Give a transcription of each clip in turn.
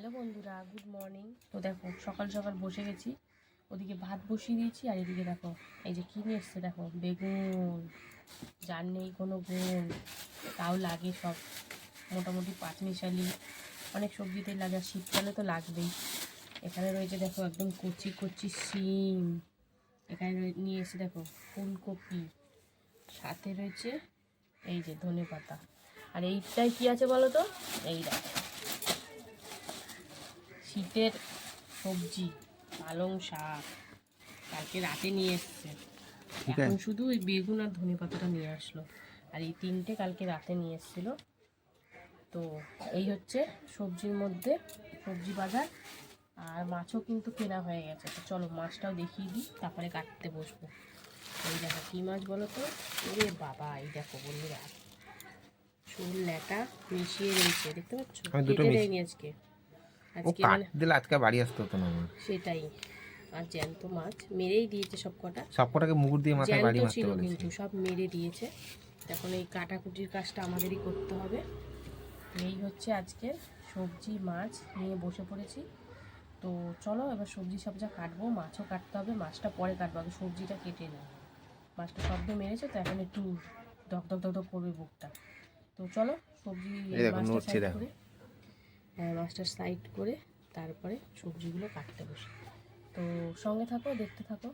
Hello বন্ধুরা, good morning. তো দেখো, সকাল সকাল বসে গেছি। ওদিকে ভাত বসিয়ে দিয়েছি, আর এদিকে দেখো, এই যে কী নিয়ে এসছে, দেখো, বেগুন, যার নেই কোনো গুণ তাও লাগে সব। মোটামুটি পাঁচ মিশালি অনেক সবজিতেই লাগে আর শীতকালে তো লাগবেই। এখানে রয়েছে, দেখো, একদম কচি কচি শিম। এখানে নিয়ে এসে দেখো, ফুলকপি। সাথে রয়েছে, এই যে ধনে পাতা আর এইটাই কি আছে বলো তো? এই দেখো। শীতের সবজি পালং শাক কালকে রাতে নিয়ে এসছে। এখন শুধু ওই বেগুন আর ধনে পাতাটা নিয়ে আসলো। আর এই তিনটে কালকে রাতে নিয়ে এসেছিল। তো এই হচ্ছে সবজির মধ্যে সবজি বাজার। আর মাছও কিন্তু কেনা হয়ে গেছে। তো চলো মাছটাও দেখিয়ে দিই তারপরে কাটতে বসবো। এই দেখো কী মাছ বলো তো? ওরে বাবা এই দেখো বন্ধুরা। চুল ল্যাটা মিশিয়ে রয়েছে দেখতে পাচ্ছ? কেটে দেয়নি আজকে। আজকে মানে দিলে আজকে বাড়ি আসতে হতো না আমার সেটাই। আর জ্যান্ত মাছ মেরেই দিয়েছে সব কটা। সব কটাকে মুগুর দিয়ে মাথায় বাড়ি মারতে ছিল কিন্তু সব মেরে দিয়েছে। এখন এই কাটাকুটির কাজটা আমাদেরই করতে হবে। এই হচ্ছে আজকে সবজি মাছ নিয়ে বসে পড়েছি। তো চলো এবার সবজি সবজা কাটবো মাছও কাটতে হবে মাছটা পরে কাটবো। আগে সবজিটা কেটে নিই। মাছটা শব্দ মেরেছে তো এখন একটু দক দক দক করবে বুকটা। তো চলো সবজি মাছটা। করে। মাছটা সাইড করে তারপরে সবজিগুলো কাটতে বসে। তো সঙ্গে থাকো, দেখতে থাকো।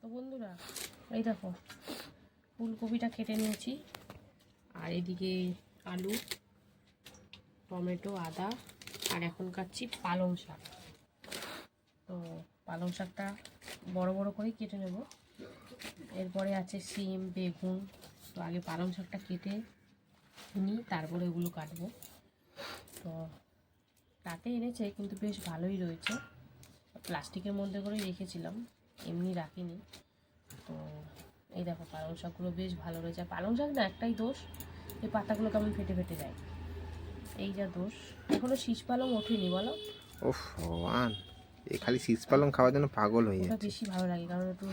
তো বন্ধুরা, এই দেখো, ফুলকপিটা কেটে নিয়েছি। আর এদিকে আলু, টমেটো, আদা, আর এখন কাটছি পালং শাক। তো পালং শাকটা বড় বড় করেই কেটে নেব। এরপরে আছে সিম, বেগুন। তো আগে পালং শাকটা কেটে নিই, তারপরে এগুলো কাটবো। তো তাতে এনেছে কিন্তু বেশ ভালোই রয়েছে। প্লাস্টিকের মধ্যে করেই রেখেছিলাম এমনি রাখিনি। তো এই দেখো পালং শাকগুলো বেশ ভালো রয়েছে। আর পালং শাক না একটাই দোষ এই পাতাগুলো কেমন ফেটে ফেটে যায়। এই যা দোষ। এখনও শীষ পালং ওঠেনি বলো? ভগবান। এই খালি শীষ পালং খাওয়ার জন্য পাগল হয়ে যাচ্ছে। বেশি ভালো লাগে কারণ একটু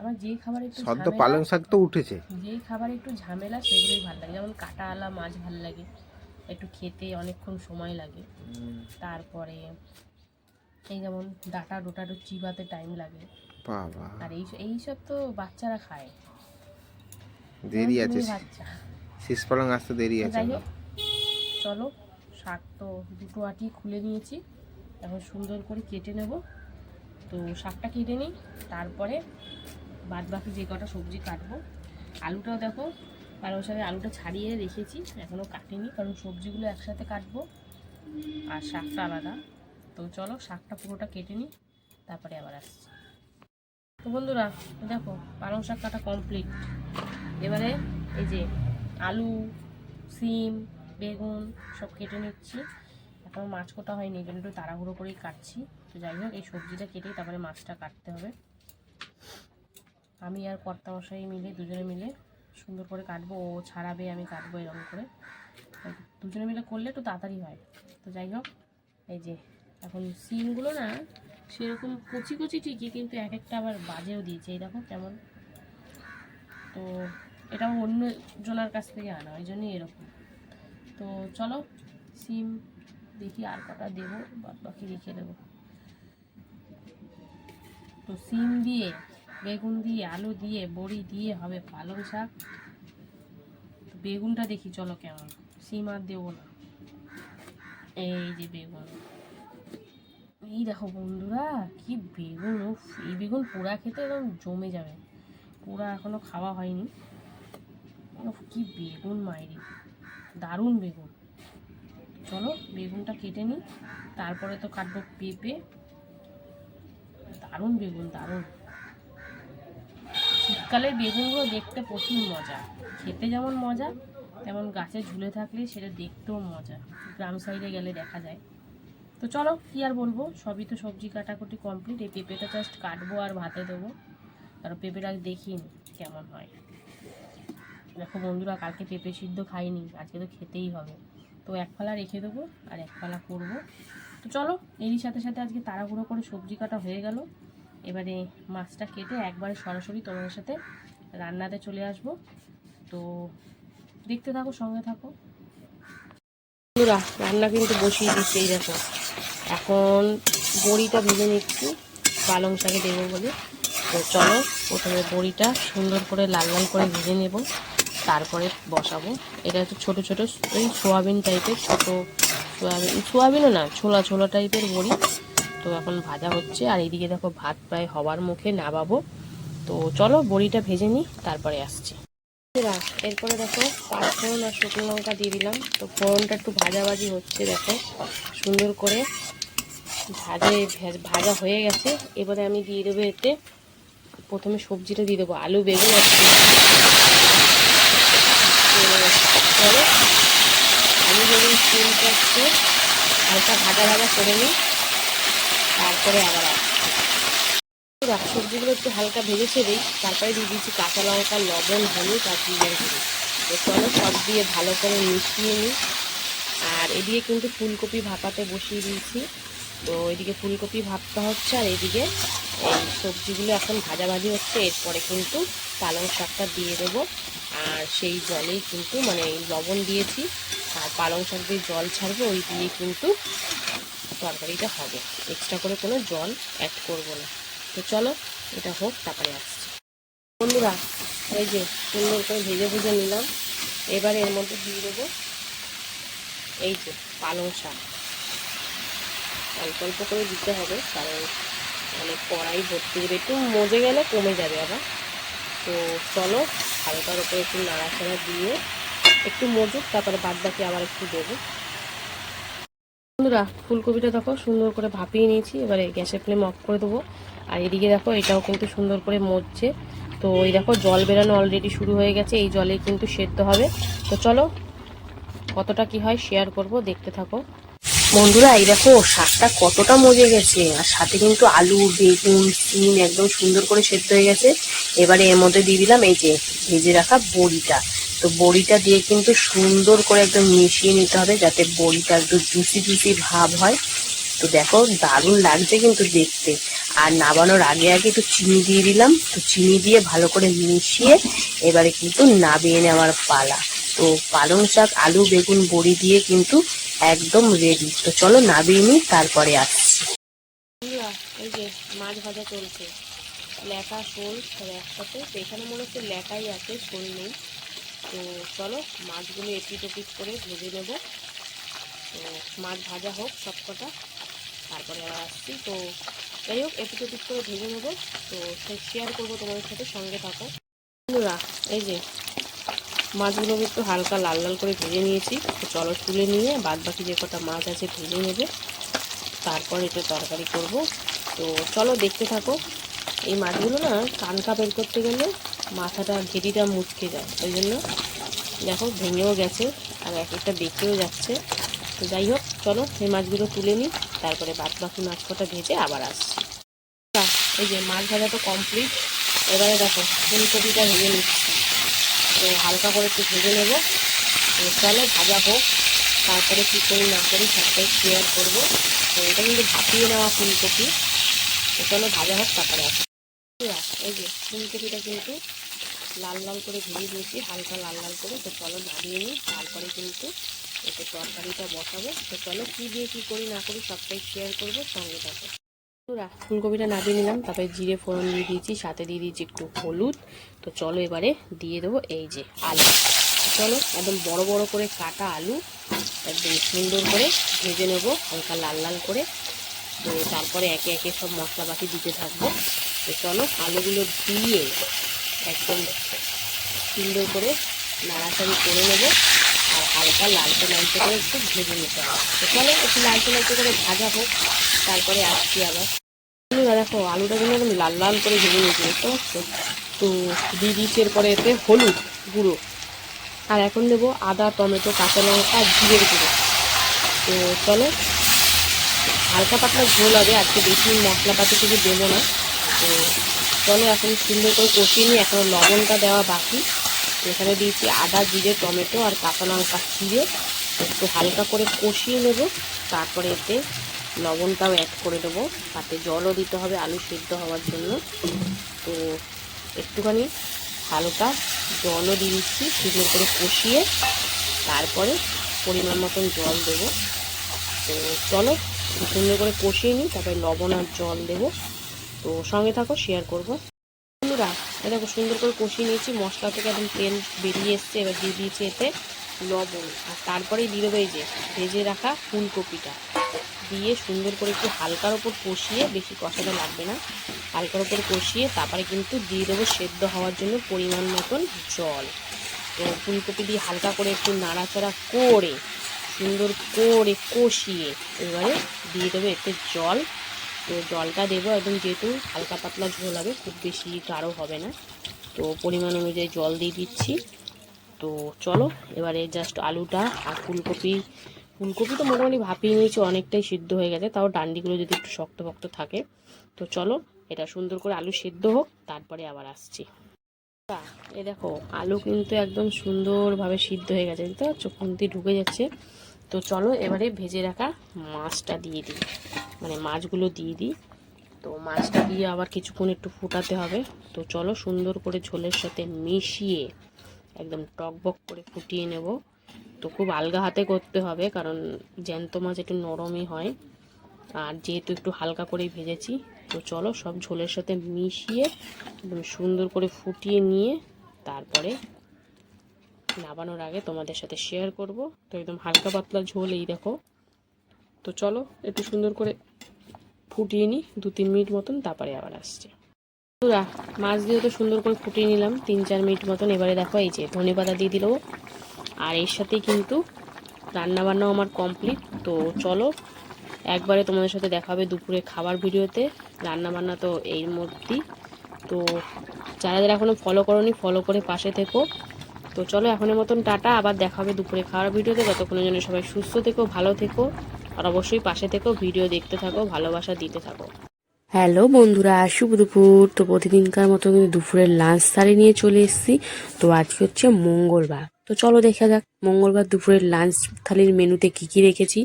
আমার যে খাবার একটু সদ্য পালং শাক তো উঠেছে। যেই খাবার একটু ঝামেলা সেগুলোই ভালো লাগে। যেমন কাটা আলা মাছ ভালো লাগে। একটু খেতে অনেকক্ষণ সময় লাগে। তারপরে এই যেমন ডাটা ডোটা একটু চিবাতে টাইম লাগে। বাবা। আর এই এইসব তো বাচ্চারা খায়। দেরি আছে শীষ পালং আসতে দেরি আছে। চলো শাক তো দুটো আটি খুলে নিয়েছি। এখন সুন্দর করে কেটে নেব। তো শাকটা কেটে নিই তারপরে বাদ বাকি যে কটা সবজি কাটবো। আলুটাও দেখো পালং শাকের আলুটা ছাড়িয়ে রেখেছি, এখনও কাটিনি, কারণ সবজিগুলো একসাথে কাটবো। আর শাকটা আলাদা। তো চলো, শাকটা পুরোটা কেটে নিই, তারপরে আবার আসছি। তো বন্ধুরা, দেখো, পালং শাক কাটা কমপ্লিট এবারে এই যে আলু, সিম, বেগুন সব কেটে নিচ্ছি। এখন মাছ কোটা হয়নি, এই জন্য একটু তাড়াহুড়ো করেই কাটছি। তো যাই হোক, এই সবজিটা কেটে তারপরে মাছটা কাটতে হবে। আমি আর কর্তামশাই মিলে, দুজনে মিলে সুন্দর করে কাটবো, ও ছাড়াবে, আমি কাটবো এরকম করে। দুজনে মিলে করলে একটু তাড়াতাড়ি হয়। তো যাই হোক, এই যে এখন সিমগুলো না সেরকম কচি কচি ঠিকই, কিন্তু এক একটা আবার বাজেও দিয়েছে, এই দেখো কেমন। তো এটা অন্য জনার কাছ থেকে আনা, ওই জন্যই এরকম। তো চলো, সিম দেখি আর কটা দেবো বাকি রেখে দেবো। তো সিম দিয়ে বেগুন দিয়ে, আলু দিয়ে, বড়ি দিয়ে হবে পালং শাক। বেগুনটা দেখি, চলো কেমন? সিম আর দেবো না। এই যে বেগুন। এই দেখো বন্ধুরা, কি বেগুন, উফ, এই বেগুন পোড়া খেতে একদম জমে যাবে। পোড়া এখনও খাওয়া হয়নি। কি বেগুন মাইরি। দারুণ বেগুন। চলো বেগুনটা কেটে নিই, তারপরে তো কাটবো পেঁপে। দারুণ বেগুন, দারুণ। শীতকালের বেগুনগুলো দেখতে প্রচুর মজা। খেতে যেমন মজা, তেমন গাছে ঝুলে থাকলে সেটা দেখতেও মজা। গ্রাম সাইডে গেলে দেখা যায়। তো চলো, কি আর বলব? সবই তো সবজি কাটাকুটি কমপ্লিট এই পেঁপেটা জাস্ট কাটবো আর ভাতে দেবো। কারণ পেঁপেটা দেখিনি, কেমন হয়। দেখো বন্ধুরা, কালকে পেঁপে সিদ্ধ খাইনি, আজকে তো খেতেই হবে। তো এক ফালা রেখে দেবো আর এক ফালা করব। তো চলো, এরই সাথে সাথে আজকে তাড়াহুড়ো করে সবজি কাটা হয়ে গেল। এবারে মাছটা কেটে একবারে সরাসরি তোমাদের সাথে রান্নাতে চলে আসব। তো দেখতে থাকো, সঙ্গে থাকো। বন্ধুরা, রান্না কিন্তু বসিয়ে দিচ্ছে, এই দেখো। এখন বড়িটা ভেজে নিচ্ছি, পালং শাকে দেবো বলে। তো চলো, প্রথমে বড়িটা সুন্দর করে লাল লাল করে ভেজে নেব, তারপরে বসাবো। এটা একটু ছোটো ছোটো ওই সোয়াবিন টাইপের ছোটো সোয়াবিন, সোয়াবিনও না, ছোলা ছোলা টাইপের বড়ি। তো এখন ভাজা হচ্ছে, আর এইদিকে দেখো ভাত প্রায় হবার মুখে নামাবো তো চলো বড়িটা ভেজে নিই, তারপরে আসছি। এরপরে দেখো পাঁচ ফোড়ন আর শুকনো লঙ্কা দিয়ে দিলাম। তো ফোড়নটা একটু ভাজাভাজি হচ্ছে, দেখো সুন্দর করে ভাজে, ভাজা হয়ে গেছে। এবারে আমি দিয়ে দেবো এতে, প্রথমে সবজিটা দিয়ে দেবো, আলু, বেগুন আর আলু বেগুন সিমটা একটু হালকা ভাজা ভাজা করে নিই। তারপরে আবার আসছি সবজিগুলো একটু হালকা ভেজে ছেড়েই তারপরে দিয়ে দিচ্ছি কাঁচা লঙ্কা, লবণ, হলুদ আর জিরের গুঁড়ো। তো চলো সব দিয়ে ভালো করে মিশিয়ে নিই। আর এদিকে কিন্তু ফুলকপি ভাপাতে বসিয়ে দিয়েছি। তো এদিকে ফুলকপি ভাপতে হচ্ছে আর এদিকে এই সবজিগুলো এখন ভাজাভাজি হচ্ছে। এরপরে কিন্তু পালং শাকটা দিয়ে দেবো। আর সেই জলেই কিন্তু মানে লবণ দিয়েছি। আর পালং শাক দিয়ে জল ছাড়বো, ওই দিয়ে কিন্তু তরকারিটা হবে। এক্সট্রা করে কোনো জল অ্যাড করব না। তো চলো, এটা হোক, তারপরে আসছি। বন্ধুরা, এই যে সুন্দর করে ভেজে ভেজে নিলাম। এবার এর মধ্যে দিয়ে দেবো এই যে পালং শাক। অল্প অল্প করে দিতে হবে, কারণ মানে কড়াই ভর্তি করে একটু, মজে গেলে কমে যাবে আবার। তো চলো, হালকার উপরে একটু নাড়াচাড়া দিয়ে একটু মজুক, তারপরে বাদ বাকি আবার একটু দেবো। বন্ধুরা, ফুলকপিটা দেখো, সুন্দর করে ভাপিয়ে নিয়েছি। এবারে গ্যাসের ফ্লেম অফ করে দেবো। আর এদিকে দেখো, এটাও কিন্তু সুন্দর করে মজছে। তো এই দেখো, জল বেরানো অলরেডি শুরু হয়ে গেছে, এই জলে কিন্তু সেদ্ধ হবে। তো চলো, কতটা কি হয় শেয়ার করব, দেখতে থাকো। বন্ধুরা, এই দেখো, শাকটা কতটা মজে গেছে। আর সাথে কিন্তু আলু, বেগুন সিম একদম সুন্দর করে সেদ্ধ হয়ে গেছে। এবারে এর মধ্যে দিয়ে দিলাম এই যে, ভেজে রাখা বড়িটা। তো বড়িটা দিয়ে কিন্তু সুন্দর করে একদম মিশিয়ে নিতে হবে যাতে বড়িটা একটু জুসি জুসি ভাব হয়। তো দেখো, দারুণ লাগছে কিন্তু দেখতে। আর নাবানোর আগে আগে একটু চিনি দিয়ে দিলাম। তো চিনি দিয়ে ভালো করে মিশিয়ে এবারে কিন্তু নাবিয়ে নেওয়ার পালা। তো পালং শাক, আলু, বেগুন, বড়ি দিয়ে কিন্তু একদম রেডি তো চলো নাবিয়ে নিই, তারপরে আসছি। এই যে মাছ ভাজা চলছে। লেখা শোল একসাথে। তো এখানে মনে হচ্ছে লেখাই আছে, শোল নেই। তো চলো মাছগুলো এপিট ওপিট করে ভেজে নেব। তো মাছ ভাজা হোক সব কটা। তারপরে আবার আসছি। তো যাই হোক, এপিট ওপিট করে ভেজে নেব। তো শেয়ার করব তোমাদের সাথে, সঙ্গে থাকো। বন্ধুরা, এই যে মাছগুলোকে একটু হালকা লাল লাল করে ভেজে নিয়েছি। তো চলো তুলে নিয়ে বাদ বাকি যে কটা মাছ আছে ভেজে নেবে। তারপর এটা তরকারি করব। তো চলো দেখতে থাকো। এই মাছগুলো না কানকা বের করতে গেলে মাথাটা ঘেটিটা মুচকে যায়, ওই জন্য দেখো ভেঙেও গেছে আর এক একটা বেঁকেও যাচ্ছে। তো যাই হোক, চলো সেই মাছগুলো তুলে নিই, তারপরে বাদ বাকি মাছ কটা ভেজে আবার আসছি। এই যে মাছ ভাজা তো কমপ্লিট এবারে দেখো ফুলকপিটা ভেজে নিচ্ছি। তো হালকা করে একটু ভেজে নেব। তো চলো ভাজা হোক, তারপরে কী করি না করি সবটাই শেয়ার করব। তো এটা কিন্তু ভাপিয়ে নেওয়া ফুলকপি। চলো ভাজা হোক, তারপরে আসো বন্ধুরা, এই যে ফুলকপিটা কিন্তু লাল লাল করে ভেজে দিয়েছি হালকা লাল লাল করে। তো চলো নামিয়ে নিই তারপরে কিন্তু এতে তরকারিটা বসাবো। তো চলো কী দিয়ে কী করি না করি সবটাই শেয়ার করব সঙ্গে থাকো। বন্ধুরা, ফুলকপিটা নামিয়ে নিলাম তারপরে জিরে ফোড়ন দিয়ে দিয়েছি সাথে দিয়ে দিয়েছি একটু হলুদ। তো চলো এবারে দিয়ে দেবো এই যে আলু। চলো একদম বড় বড় করে কাটা আলু একদম সুন্দর করে ভেজে নেব হালকা লাল লাল করে। তো তারপরে একে একে সব মশলা বাকি দিতে থাকব। তো চলো আলুগুলো দিয়ে একদম সুন্দর করে নাড়াচাড়ি করে নেব। আর হালকা লালচে লালচে করে একটু ভেজে নিতে হবে। তো চলো একটু লালচে লালচে করে ভাজা হোক, তারপরে আসছি আবার। দেখো, আলুটা কিন্তু একদম লাল লাল করে ভেজে নিয়েছি পারছ তো দিয়ে এরপরে এতে হলুদ গুঁড়ো। আর এখন দেবো আদা, টমেটো, কাঁচা লঙ্কা আর জিরের গুঁড়ো। তো চলো, হালকা পাতলা ঝোল হবে, আজকে বেশি মশলাপাতি কিছু দেবো না। তো চলো এখন সুন্দর করে কষিয়ে নিই। এখন লবণটা দেওয়া বাকি। এখানে দিয়েছি আদা, জিরে, টমেটো আর কাঁচা লঙ্কা চিড়ে একটু হালকা করে কষিয়ে নেব। তারপরে এতে লবণটাও অ্যাড করে দেবো। তাতে জলও দিতে হবে, আলু সিদ্ধ হওয়ার জন্য। তো একটুখানি হালকা জলও দিয়ে দিচ্ছি, সুন্দর করে কষিয়ে তারপরে পরিমাণ মতন জল দেবো। তো চলো সুন্দর করে কষিয়ে নিই, তারপরে লবণ আর জল দেবো। তো সঙ্গে থাকো শেয়ার করব। বন্ধুরা দেখো সুন্দর করে কষিয়ে নিয়েছি। মশলা থেকে একদম তেল বেরিয়ে এসছে, এবার দিয়ে দিয়েছি এতে লবণ। আর তারপরেই দিয়ে দেবো এই যে ভেজে রাখা ফুলকপিটা। দিয়ে সুন্দর করে একটু হালকার ওপর কষিয়ে, বেশি কষাতে লাগবে না, হালকার ওপর কষিয়ে তারপরে কিন্তু দিয়ে দেবো সেদ্ধ হওয়ার জন্য পরিমাণ মতন জল। তো ফুলকপি দিয়ে হালকা করে একটু নাড়াচাড়া করে, সুন্দর করে কষিয়ে এবারে দিয়ে দেবো এতে জল। তো জলটা দেবো একদম যেহেতু হালকা পাতলা ঝোল হবে, খুব বেশি গাঢ় হবে না। তো পরিমাণ অনুযায়ী জল দিয়ে দিচ্ছি। তো চলো, এবারে জাস্ট আলুটা আর ফুলকপি। ফুলকপি তো মোটামুটি ভাপিয়ে নিয়েছি, অনেকটাই সিদ্ধ হয়ে গেছে, তাও ডান্ডিগুলো যদি একটু শক্ত শক্ত থাকে। তো চলো, এটা সুন্দর করে আলু সেদ্ধ হোক, তারপরে আবার আসছি। এ দেখো, আলু কিন্তু একদম সুন্দরভাবে সিদ্ধ হয়ে গেছে বুঝতে পারছ খুন্তি ঢুকে যাচ্ছে। তো চলো এবারে ভেজে রাখা মাছটা দিয়ে দিই। মানে মাছগুলো দিয়ে দিই। তো মাছটা দিয়ে আবার কিছুক্ষণ একটু ফুটাতে হবে। তো চলো সুন্দর করে ঝোলের সাথে মিশিয়ে একদম টকবক করে ফুটিয়ে নেব। তো খুব আলগা হাতে করতে হবে, কারণ জ্যান্ত মাছ একটু নরমই হয়। আর যেহেতু একটু হালকা করেই ভেজেছি, তো চলো সব ঝোলের সাথে মিশিয়ে একদম সুন্দর করে ফুটিয়ে নিয়ে তারপরে নাবানোর আগে তোমাদের সাথে শেয়ার করব। তো একদম হালকা পাতলা ঝোল এই দেখো। তো চলো, একটু সুন্দর করে ফুটিয়ে নিই। দু তিন মিনিট মতন, তারপরে আবার আসছে। বন্ধুরা, মাছ দিয়ে তো সুন্দর করে ফুটিয়ে নিলাম। তিন চার মিনিট মতন। এবারে দেখো, এই যে ধনে পাতা দিয়ে দিল। আর এর সাথেই কিন্তু রান্নাবান্নাও আমার কমপ্লিট তো চলো, একবারে তোমাদের সাথে দেখা হবে দুপুরে খাবার ভিডিওতে। রান্নাবান্না তো এর মধ্যেই। তো যারা যারা এখনও ফলো করনি ফলো করে পাশে থেকো। তো চলো এখনের মতন টাটা, আবার দেখা হবে দুপুরে খাওয়ার ভিডিওতে। ততক্ষণের জন্য সবাই সুস্থ থেকো, ভালো থেকো, আর অবশ্যই পাশে থেকো, ভিডিও দেখতে থাকো, ভালোবাসা দিতে থাকো। হ্যালো বন্ধুরা, শুভ দুপুর। তো প্রতিদিনকার মতো কিন্তু দুপুরের লাঞ্চ থালি নিয়ে চলে এসেছি। তো আজকে হচ্ছে মঙ্গলবার। তো চলো দেখা যাক, মঙ্গলবার দুপুরের লাঞ্চ থালির মেনুতে কি কি রেখেছি।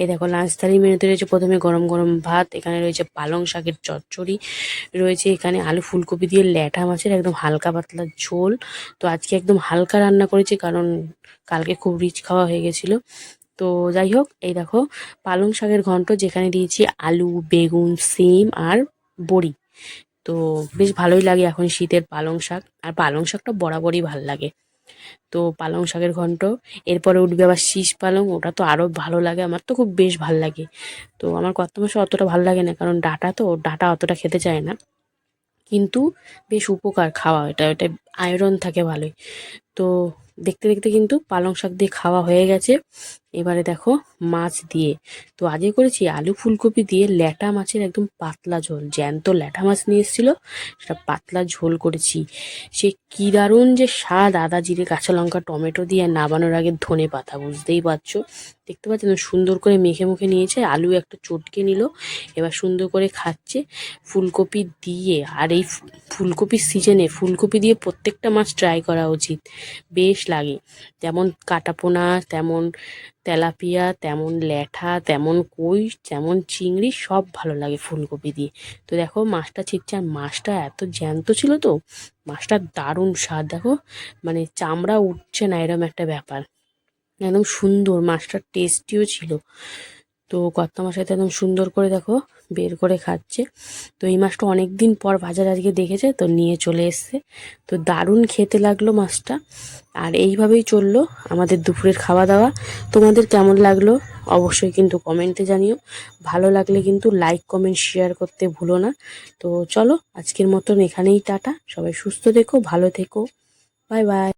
এই দেখো লাঞ্চ থালির মেনুতে রয়েছে প্রথমে গরম গরম ভাত, এখানে রয়েছে পালং শাকের চচ্চড়ি, রয়েছে এখানে আলু ফুলকপি দিয়ে ল্যাঠা মাছের একদম হালকা পাতলা ঝোল। তো আজকে একদম হালকা রান্না করেছি কারণ কালকে খুব রিচ খাওয়া হয়ে গেছিল। তো যাই হোক, এই দেখো, পালং শাকের ঘন্ট যেখানে দিয়েছি আলু, বেগুন, সিম আর বড়ি। তো বেশ ভালোই লাগে এখন শীতের পালং শাক, আর পালং শাকটা বরাবরই ভালো লাগে। তো পালং শাকের ঘন্ট, এরপরে উঠবে আবার শীষ পালং, ওটা তো আরও ভালো লাগে, আমার তো খুব বেশ ভালো লাগে। তো আমার কত মাসে অতটা ভালো লাগে না, কারণ ডাটা তো, ডাটা অতটা খেতে চায় না। কিন্তু বেশ উপকার খাওয়া, এটা ওটা আয়রন থাকে ভালোই। তো দেখতে দেখতে কিন্তু পালং শাক দিয়ে খাওয়া হয়ে গেছে। এবারে দেখো মাছ দিয়ে। তো আজকে করেছি আলু ফুলকপি দিয়ে ল্যাটা মাছের একদম পাতলা ঝোল, জ্যান্ত ল্যাটা মাছ নিয়ে এসেছিল, সেটা পাতলা ঝোল করেছি। সে কী দারুণ যে স্বাদ, আদা, জিরে, কাঁচা লঙ্কা, টমেটো দিয়ে নাবানোর আগে ধনে পাতা, বুঝতেই পারছ? দেখতে পাচ্ছেন সুন্দর করে মেখে মুখে নিয়েছে, আলু একটা চটকে নিল, এবার সুন্দর করে খাচ্ছে। ফুলকপি দিয়ে, আর এই ফুলকপির সিজনে ফুলকপি দিয়ে প্রত্যেকটা মাছ ট্রাই করা উচিত, বেশ লাগে। যেমন কাটাপোনা, তেমন তেলাপিয়া, তেমন ল্যাঠা তেমন কই তেমন চিংড়ি, সব ভালো লাগে ফুলকপি দিয়ে। তো দেখো, মাছটা ছিটছে, আর মাছটা এত জ্যান্ত ছিল তো মাছটার দারুণ স্বাদ। দেখো মানে চামড়া উঠছে না, এরম একটা ব্যাপার। একদম সুন্দর মাছটার টেস্টিও ছিল। তো কর্তা মশাইতে একদম সুন্দর করে দেখো বের করে খাচ্ছে। তো এই মাছটা অনেক দিন পর বাজার আজকে দেখেছে, তো নিয়ে চলে এসছে। তো দারুণ খেতে লাগল মাছটা। আর এইভাবেই চলল আমাদের দুপুরের খাওয়া দাওয়া তোমাদের কেমন লাগল অবশ্যই কিন্তু কমেন্টে জানিও। ভালো লাগলে কিন্তু লাইক, কমেন্ট, শেয়ার করতে ভুলো না। তো চলো আজকের মতন এখানেই টাটা। সবাই সুস্থ থেকো, ভালো থেকো। Bye bye.